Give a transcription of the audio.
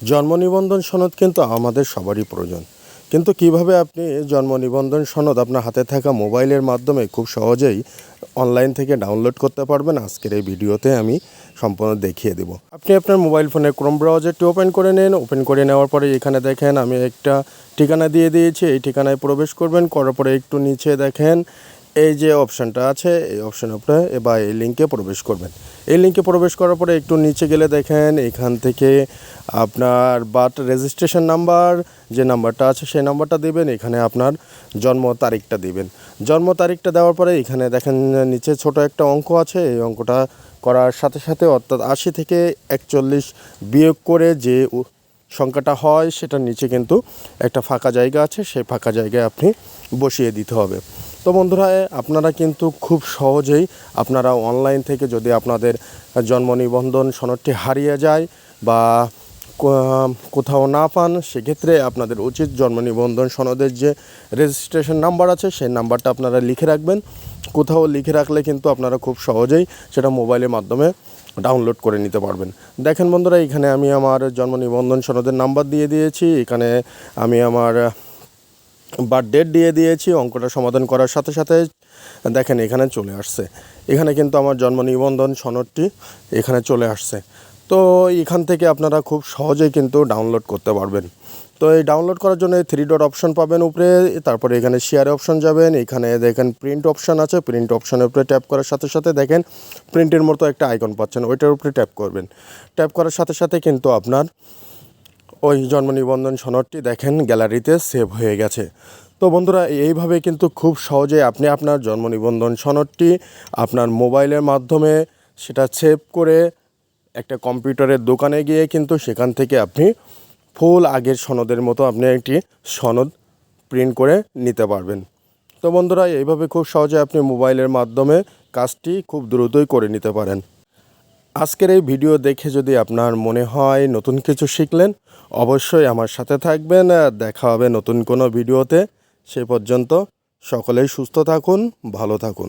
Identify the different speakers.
Speaker 1: জন্ম নিবন্ধন সনদ কিন্তু আমাদের সবারই প্রয়োজন। কিন্তু কীভাবে আপনি জন্ম নিবন্ধন সনদ আপনার হাতে থাকা মোবাইলের মাধ্যমে খুব সহজেই অনলাইন থেকে ডাউনলোড করতে পারবেন, আজকের এই ভিডিওতে আমি সম্পূর্ণ দেখিয়ে দেব। আপনি আপনার মোবাইল ফোনে ক্রোম ব্রাউজারটি ওপেন করে নিন। ওপেন করে নেওয়ার পরে এখানে দেখেন আমি একটা ঠিকানা দিয়ে দিয়েছি। এই ঠিকানায় প্রবেশ করবেন, করার পরে একটু নিচে দেখেন এই যে অপশানটা আছে, এই অপশানের উপরে বা এই লিঙ্কে প্রবেশ করবেন। এই লিঙ্কে প্রবেশ করার পরে একটু নিচে গেলে দেখেন এখান থেকে আপনার বার্থ রেজিস্ট্রেশন নাম্বার যে নাম্বারটা আছে সেই নাম্বারটা দেবেন, এখানে আপনার জন্ম তারিখটা দেবেন। জন্ম তারিখটা দেওয়ার পরে এখানে দেখেন নিচে ছোট একটা অঙ্ক আছে, এই অঙ্কটা করার সাথে সাথে অর্থাৎ আশি থেকে একচল্লিশ বিয়োগ করে যে সংখ্যাটা হয়, সেটার নিচে কিন্তু একটা ফাঁকা জায়গা আছে, সেই ফাঁকা জায়গায় আপনি বসিয়ে দিতে হবে। তো বন্ধুরা আপনারা কিন্তু খুব সহজেই আপনারা অনলাইন থেকে যদি আপনাদের জন্ম নিবন্ধন সনদটি হারিয়ে যায় বা কোথাও না পান, সেক্ষেত্রে আপনাদের উচিত জন্ম নিবন্ধন সনদের যে রেজিস্ট্রেশন নাম্বার আছে, সেই নাম্বারটা আপনারা লিখে রাখবেন। কোথাও লিখে রাখলে কিন্তু আপনারা খুব সহজেই সেটা মোবাইলের মাধ্যমে ডাউনলোড করে নিতে পারবেন। দেখেন বন্ধুরা, এখানে আমি আমার জন্ম নিবন্ধন সনদের নাম্বার দিয়ে দিয়েছি। এখানে আমি আমার বার্থ ডেট দিয়ে দিয়েছি, অঙ্কটা সমাধান করার সাথে সাথে দেখেন এখানে চলে আসছে। এখানে কিন্তু আমার জন্ম নিবন্ধন সনদটি এখানে চলে আসছে। তো এখান থেকে আপনারা খুব সহজেই কিন্তু ডাউনলোড করতে পারবেন। তো এই ডাউনলোড করার জন্য থ্রি ডট অপশন পাবেন উপরে, তারপরে এখানে শেয়ারে অপশন যাবেন, এখানে দেখেন প্রিন্ট অপশন আছে প্রিন্ট অপশনের উপরে ট্যাপ করার সাথে সাথে দেখেন প্রিন্টের মতো একটা আইকন পাচ্ছেন, ওইটার উপরে ট্যাপ করবেন। ট্যাপ করার সাথে সাথে কিন্তু আপনার ওই জন্ম নিবন্ধন সনদটি দেখেন, গ্যালারিতে সেভ হয়ে গেছে। তো বন্ধুরা, এইভাবে কিন্তু খুব সহজে আপনি আপনার জন্ম নিবন্ধন সনদটি আপনার মোবাইলের মাধ্যমে সেটা সেভ করে একটা কম্পিউটারের দোকানে গিয়ে কিন্তু সেখান থেকে আপনি ফুল আগের সনদের মতো আপনি একটি সনদ প্রিন্ট করে নিতে পারবেন। তো বন্ধুরা, এইভাবে খুব সহজে আপনি মোবাইলের মাধ্যমে কাজটি খুব দ্রুতই করে নিতে পারেন। আজকের এই ভিডিও দেখে যদি আপনার মনে হয় নতুন কিছু শিখলেন, অবশ্যই আমার সাথে থাকবেন। দেখা হবে নতুন কোনো ভিডিওতে। সে পর্যন্ত সকলেই সুস্থ থাকুন, ভালো থাকুন।